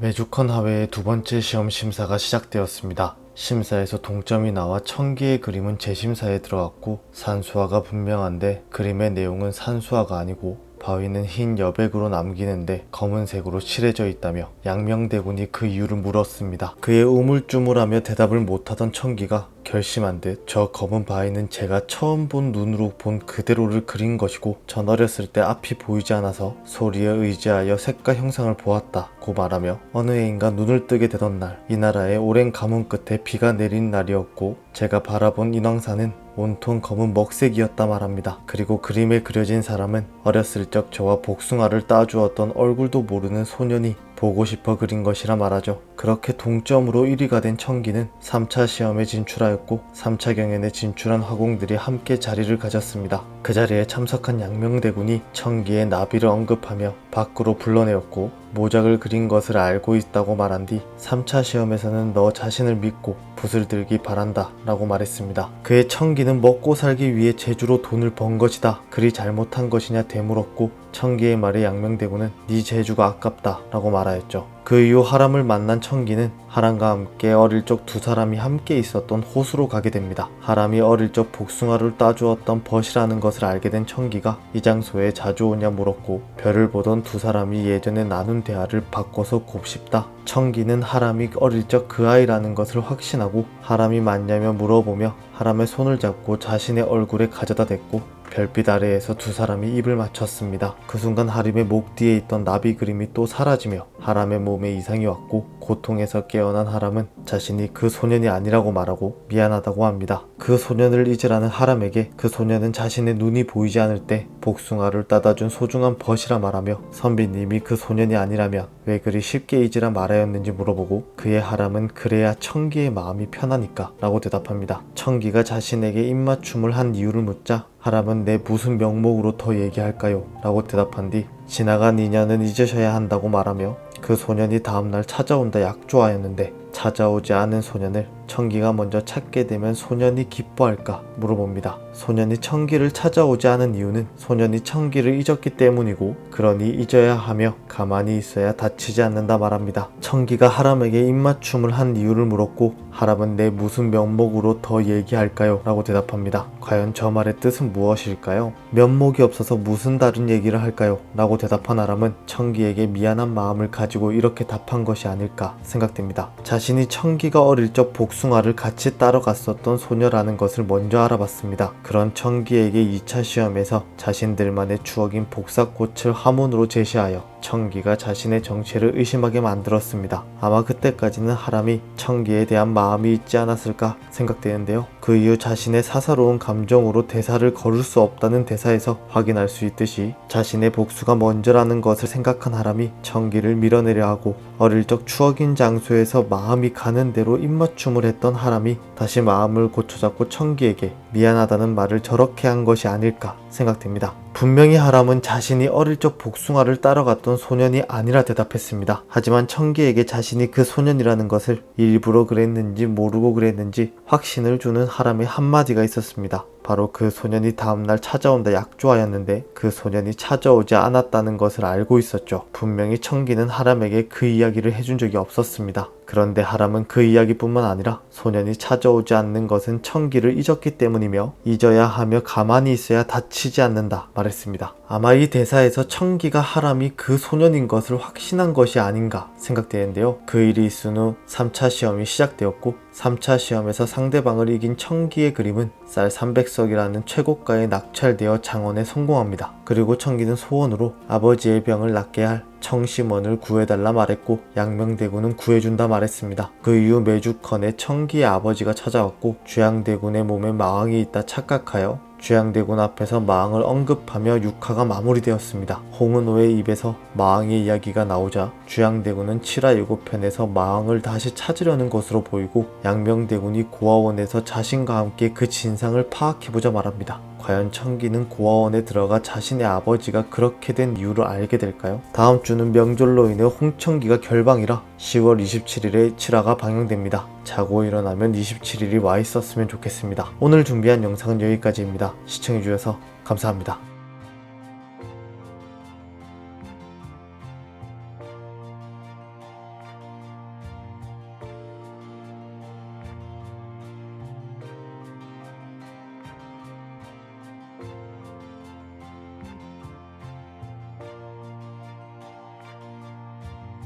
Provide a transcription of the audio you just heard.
메주컨 하회의 두 번째 시험 심사가 시작되었습니다. 심사에서 동점이 나와 천기의 그림은 재심사에 들어갔고 산수화가 분명한데 그림의 내용은 산수화가 아니고 바위는 흰 여백으로 남기는데 검은색으로 칠해져 있다며 양명대군이 그 이유를 물었습니다. 그의 우물쭈물하며 대답을 못하던 천기가 결심한 듯 저 검은 바위는 제가 처음 본 눈으로 본 그대로를 그린 것이고 전 어렸을 때 앞이 보이지 않아서 소리에 의지하여 색과 형상을 보았다고 말하며 어느 해인가 눈을 뜨게 되던 날 이 나라의 오랜 가뭄 끝에 비가 내린 날이었고 제가 바라본 인왕산은 온통 검은 먹색이었다 말합니다. 그리고 그림에 그려진 사람은 어렸을 적 저와 복숭아를 따주었던 얼굴도 모르는 소년이 보고 싶어 그린 것이라 말하죠. 그렇게 동점으로 1위가 된 청기는 3차 시험에 진출하였고 3차 경연에 진출한 화공들이 함께 자리를 가졌습니다. 그 자리에 참석한 양명대군이 청기의 나비를 언급하며 밖으로 불러내었고 모작을 그린 것을 알고 있다고 말한 뒤 3차 시험에서는 너 자신을 믿고 붓을 들기 바란다 라고 말했습니다. 그의 청기는 먹고 살기 위해 제주로 돈을 번 것이다. 그리 잘못한 것이냐 되물었고 청기의 말에 양명대군은 네 제주가 아깝다 라고 말하였죠. 그 이후 하람을 만난 청기는 하람과 함께 어릴 적 두 사람이 함께 있었던 호수로 가게 됩니다. 하람이 어릴 적 복숭아를 따주었던 벗이라는 것을 알게 된 청기가 이 장소에 자주 오냐 물었고 별을 보던 두 사람이 예전에 나눈 대화를 바꿔서 곱씹다 청기는 하람이 어릴 적 그 아이라는 것을 확신하고 하람이 맞냐며 물어보며 하람의 손을 잡고 자신의 얼굴에 가져다 댔고 별빛 아래에서 두 사람이 입을 맞췄습니다. 그 순간 하림의 목 뒤에 있던 나비 그림이 또 사라지며 하람의 몸에 이상이 왔고 고통에서 깨어난 하람은 자신이 그 소년이 아니라고 말하고 미안하다고 합니다. 그 소년을 잊으라는 하람에게 그 소년은 자신의 눈이 보이지 않을 때 복숭아를 따다준 소중한 벗이라 말하며 선비님이 그 소년이 아니라면 왜 그리 쉽게 잊으라 말하였는지 물어보고 그의 하람은 그래야 청기의 마음이 편하니까 라고 대답합니다. 청기가 자신에게 입맞춤을 한 이유를 묻자 하람은 내 무슨 명목으로 더 얘기할까요? 라고 대답한 뒤 지나간 인연은 잊으셔야 한다고 말하며 그 소년이 다음날 찾아온다 약조하였는데 찾아오지 않은 소년을 청기가 먼저 찾게 되면 소년이 기뻐할까 물어봅니다. 소년이 청기를 찾아오지 않은 이유는 소년이 청기를 잊었기 때문이고 그러니 잊어야 하며 가만히 있어야 다치지 않는다 말합니다. 청기가 하람에게 입맞춤을 한 이유를 물었고 하람은 내 무슨 면목으로 더 얘기할까요? 라고 대답합니다. 과연 저 말의 뜻은 무엇일까요? 면목이 없어서 무슨 다른 얘기를 할까요? 라고 대답한 하람은 청기에게 미안한 마음을 가지고 이렇게 답한 것이 아닐까 생각됩니다. 자신 이 청기가 어릴 적 복숭아를 같이 따라갔었던 소녀라는 것을 먼저 알아봤습니다. 그런 청기에게 2차 시험에서 자신들만의 추억인 복사꽃을 화문으로 제시하여 청기가 자신의 정체를 의심하게 만들었습니다. 아마 그때까지는 하람이 청기에 대한 마음이 있지 않았을까 생각되는데요. 그 이후 자신의 사사로운 감정으로 대사를 걸을 수 없다는 대사에서 확인할 수 있듯이 자신의 복수가 먼저라는 것을 생각한 하람이 청기를 밀어내려 하고 어릴 적 추억인 장소에서 마음이 가는 대로 입맞춤을 했던 하람이 다시 마음을 고쳐잡고 청기에게 미안하다는 말을 저렇게 한 것이 아닐까 생각됩니다. 분명히 하람은 자신이 어릴 적 복숭아를 따라갔던 소년이 아니라 대답했습니다. 하지만 청기에게 자신이 그 소년이라는 것을 일부러 그랬는지 모르고 그랬는지 확신을 주는 하람의 한마디가 있었습니다. 바로 그 소년이 다음날 찾아온다 약조하였는데 그 소년이 찾아오지 않았다는 것을 알고 있었죠. 분명히 청기는 하람에게 그 이야기를 해준 적이 없었습니다. 그런데 하람은 그 이야기뿐만 아니라 소년이 찾아오지 않는 것은 청기를 잊었기 때문이며 잊어야 하며 가만히 있어야 다치지 않는다 말했습니다. 아마 이 대사에서 청기가 하람이 그 소년인 것을 확신한 것이 아닌가 생각되는데요. 그 일이 있은 후 3차 시험이 시작되었고 3차 시험에서 상대방을 이긴 청기의 그림은 쌀 300석이라는 최고가에 낙찰되어 장원에 성공합니다. 그리고 청기는 소원으로 아버지의 병을 낫게 할 청심원을 구해달라 말했고 양명대군은 구해준다 말했습니다. 그 이후 매주컨에 청기의 아버지가 찾아왔고 주양대군의 몸에 마왕이 있다 착각하여 주양대군 앞에서 마왕을 언급하며 육화가 마무리되었습니다. 홍은호의 입에서 마왕의 이야기가 나오자 주양대군은 7화 예고편에서 마왕을 다시 찾으려는 것으로 보이고 양명대군이 고아원에서 자신과 함께 그 진상을 파악해보자 말합니다. 과연 청기는 고아원에 들어가 자신의 아버지가 그렇게 된 이유를 알게 될까요? 다음 주는 명절로 인해 홍청기가 결방이라 10월 27일에 7화가 방영됩니다. 자고 일어나면 27일이 와 있었으면 좋겠습니다. 오늘 준비한 영상은 여기까지입니다. 시청해주셔서 감사합니다.